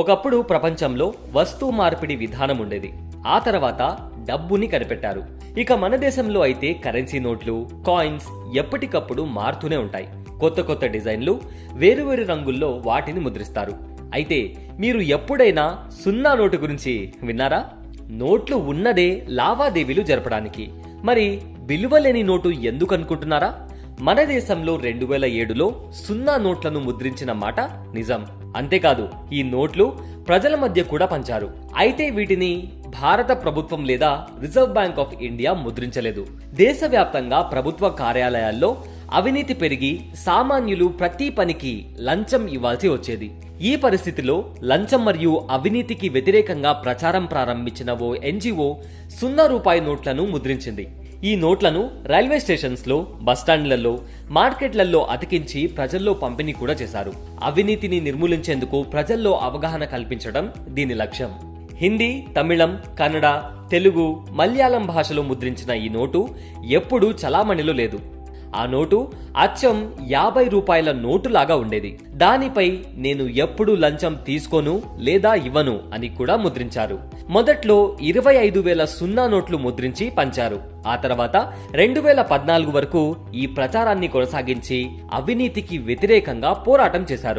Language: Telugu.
ఒకప్పుడు ప్రపంచంలో వస్తు మార్పిడి విధానం ఉండేది. ఆ తర్వాత డబ్బుని కనిపెట్టారు. ఇక మన దేశంలో అయితే కరెన్సీ నోట్లు కాయిన్స్ ఎప్పటికప్పుడు మారుతూనే ఉంటాయి. కొత్త కొత్త డిజైన్లు వేరువేరు రంగుల్లో వాటిని ముద్రిస్తారు. అయితే మీరు ఎప్పుడైనా సున్నా నోటు గురించి విన్నారా? నోట్లు ఉన్నదే లావాదేవీలు జరపడానికి. మరి విలువలేని నోటు ఎందుకు అనుకుంటున్నారా? మన దేశంలో రెండు వేల ఏడులో సున్నా నోట్లను ముద్రించిన మాట నిజం. అంతేకాదు ఈ నోట్లు ప్రజల మధ్య కూడా పంచారు. అయితే వీటిని భారత ప్రభుత్వం లేదా రిజర్వ్ బ్యాంక్ ఆఫ్ ఇండియా ముద్రించలేదు. దేశవ్యాప్తంగా ప్రభుత్వ కార్యాలయాల్లో అవినీతి పెరిగి సామాన్యులు ప్రతి పనికి లంచం ఇవ్వాల్సి వచ్చేది. ఈ పరిస్థితిలో లంచం మరియు అవినీతికి వ్యతిరేకంగా ప్రచారం ప్రారంభించిన ఓ ఎన్జిఓ సున్నా రూపాయి నోట్లను ముద్రించింది. ఈ నోట్లను రైల్వే స్టేషన్స్లో బస్టాండ్లలో మార్కెట్లలో అతికించి ప్రజల్లో పంపిణీ కూడా చేశారు. అవినీతిని నిర్మూలించేందుకు ప్రజల్లో అవగాహన కల్పించడం దీని లక్ష్యం. హిందీ తమిళం కన్నడ తెలుగు మలయాళం భాషలో ముద్రించిన ఈ నోటు ఎప్పుడూ చలామణిలో లేదు. ఆ నోటు అచ్చం యాభై రూపాయల నోటులాగా ఉండేది. దానిపై నేను ఎప్పుడు లంచం తీసుకోను లేదా ఇవ్వను అని కూడా ముద్రించారు. మొదట్లో ఇరవై ఐదు వేల సున్నా నోట్లు ముద్రించి పంచారు. ఆ తర్వాత రెండు వేల పద్నాలుగు వరకు ఈ ప్రచారాన్ని కొనసాగించి అవినీతికి వ్యతిరేకంగా పోరాటం చేశారు.